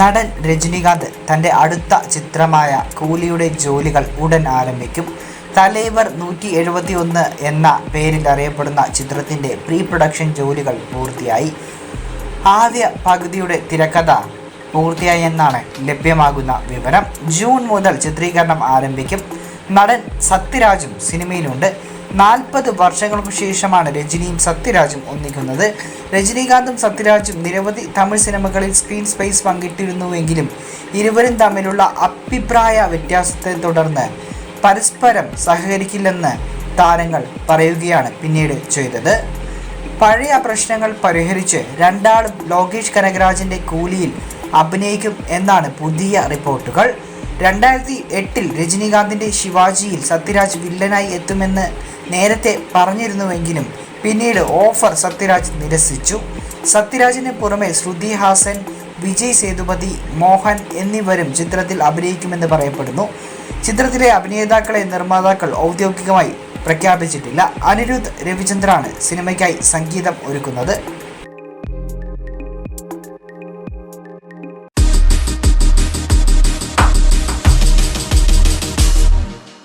നടൻ രജനികാന്ത് തന്റെ അടുത്ത ചിത്രമായ കൂലിയുടെ ജോലികൾ ഉടൻ ആരംഭിക്കും. തലൈവർ നൂറ്റി എഴുപത്തി ഒന്ന് എന്ന പേരിൽ അറിയപ്പെടുന്ന ചിത്രത്തിന്റെ പ്രീ പ്രൊഡക്ഷൻ ജോലികൾ പൂർത്തിയായി. ആദ്യ പകുതിയുടെ തിരക്കഥ പൂർത്തിയായി എന്നാണ് ലഭ്യമാകുന്ന വിവരം. ജൂൺ മുതൽ ചിത്രീകരണം ആരംഭിക്കും. നടൻ സത്യരാജും സിനിമയിലുണ്ട്. നാൽപ്പത് വർഷങ്ങൾക്ക് ശേഷമാണ് രജനിയും സത്യരാജും ഒന്നിക്കുന്നത്. രജനീകാന്തും സത്യരാജും നിരവധി തമിഴ് സിനിമകളിൽ സ്ക്രീൻ സ്പേസ് പങ്കിട്ടിരുന്നുവെങ്കിലും ഇരുവരും തമ്മിലുള്ള അഭിപ്രായ വ്യത്യാസത്തെ തുടർന്ന് പരസ്പരം സഹകരിക്കില്ലെന്ന് താരങ്ങൾ പറയുകയാണ് പിന്നീട് ചെയ്തത്. പഴയ പ്രശ്നങ്ങൾ പരിഹരിച്ച് രണ്ടാളും ലോകേഷ് കനകരാജിന്റെ കൂലിയിൽ അഭിനയിക്കും എന്നാണ് പുതിയ റിപ്പോർട്ടുകൾ. രണ്ടായിരത്തി എട്ടിൽ രജനീകാന്തിന്റെ ശിവാജിയിൽ സത്യരാജ് വില്ലനായി എത്തുമെന്ന് നേരത്തെ പറഞ്ഞിരുന്നുവെങ്കിലും പിന്നീട് ഓഫർ സത്യരാജ് നിരസിച്ചു. സത്യരാജിന് പുറമെ ശ്രുതി ഹാസൻ വിജയ് സേതുപതി മോഹൻ എന്നിവരും ചിത്രത്തിൽ അഭിനയിക്കുമെന്ന് പറയപ്പെടുന്നു. ചിത്രത്തിലെ അഭിനേതാക്കളെ നിർമ്മാതാക്കൾ ഔദ്യോഗികമായി പ്രഖ്യാപിച്ചിട്ടില്ല. അനിരുദ്ധ് രവിചന്ദ്രാണ് സിനിമയ്ക്കായി സംഗീതം ഒരുക്കുന്നത്.